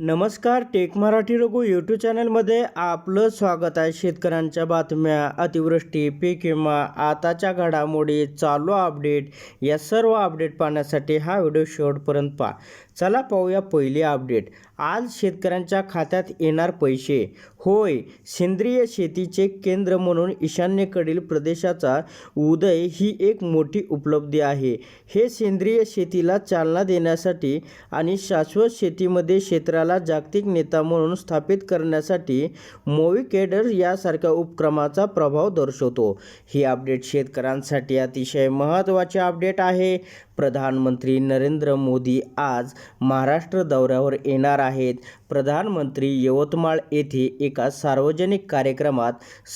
नमस्कार take Marathi Raghu YouTube चॅनलमध्ये आपलं स्वागत आहे. शेतकऱ्यांच्या बातम्या अतिवृष्टी पीक विमा आताच्या घडामोडी चालू अपडेट या सर्व अपडेट पाहण्यासाठी हा व्हिडिओ शेवटपर्यंत पहा. चला पाहूया पहिले अपडेट आज शेतकऱ्यांच्या खात्यात येणार पैसे. होय सेंद्रिय शेतीचे केंद्र म्हणून ईशान्येकडील प्रदेशाचा उदय ही एक मोठी उपलब्धी आहे. हे सेंद्रिय शेतीला चालना देण्यासाठी आणि शाश्वत शेतीमध्ये क्षेत्राला जागतिक नेता म्हणून स्थापित करण्यासाठी मोविकेडर यासारख्या उपक्रमाचा प्रभाव दर्शवतो. ही अपडेट शेतकऱ्यांसाठी अतिशय महत्त्वाचे अपडेट आहे. प्रधानमंत्री नरेंद्र मोदी आज महाराष्ट्र दौऱ्यावर येणार आहेत. प्रधानमंत्री यवतमाळ येथे एका सार्वजनिक कार्यक्रमात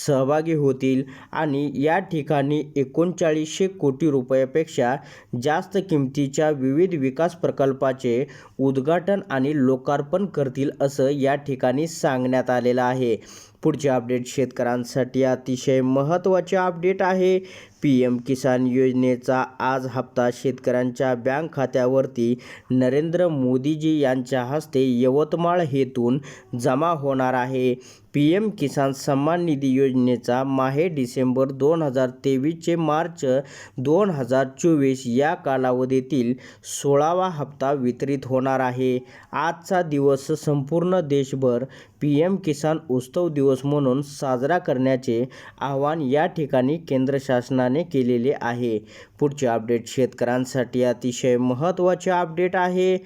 सहभागी होतील आणि या ठिकाणी एकोणचाळीसशे कोटी रुपयापेक्षा जास्त किमतीच्या विविध विकास प्रकल्पाचे उद्घाटन आणि लोकार्पण करतील असं या ठिकाणी सांगण्यात आलेलं आहे. पुढचे अपडेट शेतकऱ्यांसाठी अतिशय महत्त्वाचे अपडेट आहे. पी एम किसान योजनेचा आज हप्ता शेतकऱ्यांच्या बँक खात्यावरती नरेंद्र मोदीजी यांच्या हस्ते यवतमाळ हेतून जमा होणार आहे. पी एम किसान सन्मान निधी योजनेचा माहे डिसेंबर दोन हजार तेवीसचे मार्च दोन हजार चोवीस या कालावधीतील सोळावा हप्ता वितरित होणार आहे. आजचा दिवस संपूर्ण देशभर पी एम किसान उत्सव दिवस म्हणून साजरा करण्याचे आवाहन या ठिकाणी केंद्र शासनाने केलेले आहे. पुढचे अपडेट शेतकऱ्यांसाठी अतिशय महत्त्वाचे अपडेट आहे.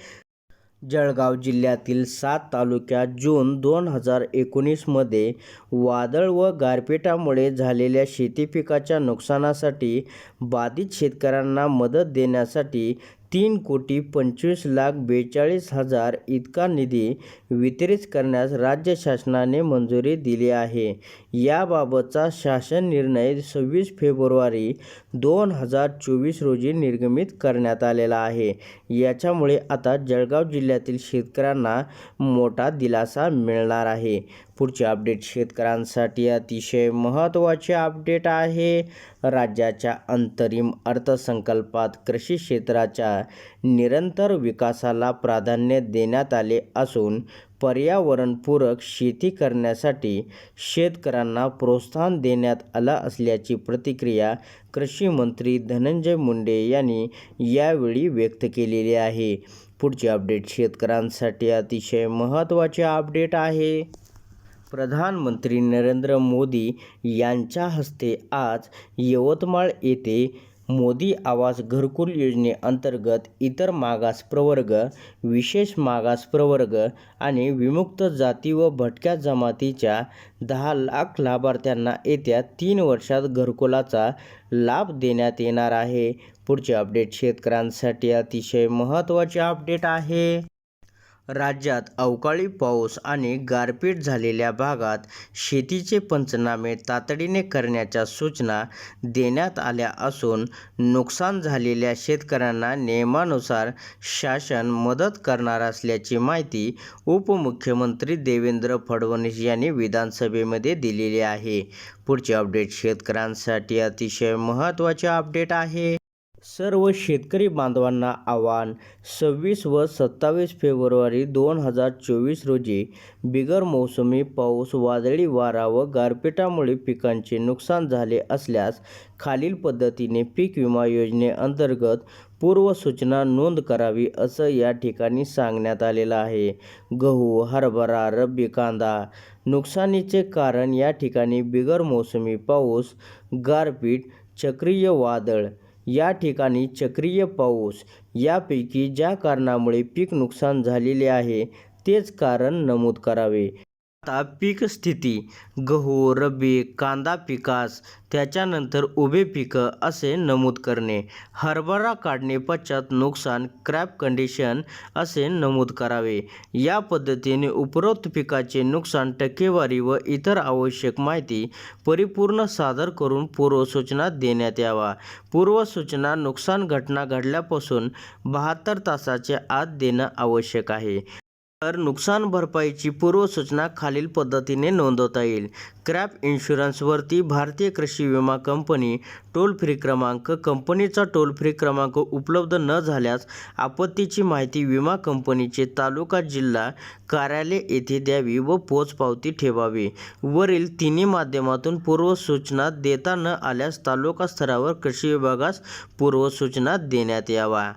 जळगाव जिल्ह्यातील सात तालुक्यात जून दोन हजार एकोणीसमध्ये वादळ व गारपीटामुळे झालेल्या शेती पिकाच्या नुकसानासाठी बाधित शेतकऱ्यांना मदत देण्यासाठी तीन कोटी पंचवीस लाख बेचाळीस हजार इतका निधी वितरित करण्यास राज्य शासनाने मंजुरी दिली आहे. याबाबतचा शासन निर्णय सव्वीस फेब्रुवारी दोन हजार चोवीस रोजी निर्गमित करण्यात आलेला आहे. याच्यामुळे आता जळगाव जिल्ह्यातील शेतकऱ्यांना मोठा दिलासा मिळणार आहे. पुढचे अपडेट शेतकऱ्यांसाठी अतिशय महत्त्वाचे अपडेट आहे. राज्याच्या अंतरिम अर्थसंकल्पात कृषी क्षेत्राच्या निरंतर विकासाला प्राधान्य देण्यात आले असून पर्यावरणपूरक शेती करण्यासाठी शेतकऱ्यांना प्रोत्साहन देण्यात आलं असल्याची प्रतिक्रिया कृषी मंत्री धनंजय मुंडे यांनी यावेळी व्यक्त केलेली आहे. पुढचे अपडेट शेतकऱ्यांसाठी अतिशय महत्त्वाचे अपडेट आहे. प्रधानमंत्री नरेंद्र मोदी यांच्या हस्ते आज यवतमाळ येथे मोदी आवास घरकुल योजनेअंतर्गत इतर मागास प्रवर्ग विशेष मागास प्रवर्ग आणि विमुक्त जाती व भटक्या जमातीच्या दहा लाख लाभार्थ्यांना येत्या तीन वर्षात घरकुलाचा लाभ देण्यात येणार आहे. पुढचे अपडेट शेतकऱ्यांसाठी अतिशय महत्त्वाचे अपडेट आहे. राज्यात अवकाळी पाऊस आणि गारपीट झालेल्या भागात शेतीचे पंचनामे तातडीने करण्याच्या सूचना देण्यात आल्या असून नुकसान झालेल्या शेतकऱ्यांना नियमानुसार शासन मदत करणार असल्याची माहिती उपमुख्यमंत्री देवेंद्र फडणवीस यांनी विधानसभेमध्ये दिलेली आहे. पुढचे अपडेट शेतकऱ्यांसाठी अतिशय महत्त्वाचे अपडेट आहे. सर्व शेतकरी बांधवांना आव्हान सव्वीस व सत्तावीस फेब्रुवारी दोन हजार चोवीस रोजी बिगर मोसमी पाऊस वादळी वारा व गारपिटामुळे पिकांचे नुकसान झाले असल्यास खालील पद्धतीने पीक विमा योजनेअंतर्गत पूर्वसूचना नोंद करावी असं या ठिकाणी सांगण्यात आलेलं आहे. गहू हरभरा रब्बी कांदा नुकसानीचे कारण या ठिकाणी बिगर मोसमी पाऊस गारपीट चक्रीय वादळ या ठिकाणी चक्रीय पाऊस. यापैकी ज्या कारणामुळे पीक नुकसान झालेले आहे तेच कारण नमूद करावे. आता पीक स्थिती गहू रब्बी कांदा पिकास त्याच्यानंतर उभे पिकं असे नमूद करणे हरभरा काढणे पश्चात नुकसान क्रॅप कंडिशन असे नमूद करावे. या पद्धतीने उपरोक्त पिकाचे नुकसान टक्केवारी व इतर आवश्यक माहिती परिपूर्ण सादर करून पूर्वसूचना देण्यात यावा. पूर्वसूचना नुकसान घटना घडल्यापासून बहात्तर तासाच्या आत देणं आवश्यक आहे. तर नुकसान भरपाईची पूर्वसूचना खालील पद्धतीने नोंदवता येईल. क्रॅप इन्शुरन्सवरती भारतीय कृषी विमा कंपनी टोल फ्री क्रमांक कंपनीचा टोल फ्री क्रमांक उपलब्ध न झाल्यास आपत्तीची माहिती विमा कंपनीचे तालुका जिल्हा कार्यालय येथे द्यावी व पोचपावती ठेवावी. वरील तिन्ही माध्यमातून पूर्वसूचना देता न आल्यास तालुका स्तरावर कृषी विभागास पूर्वसूचना देण्यात यावा.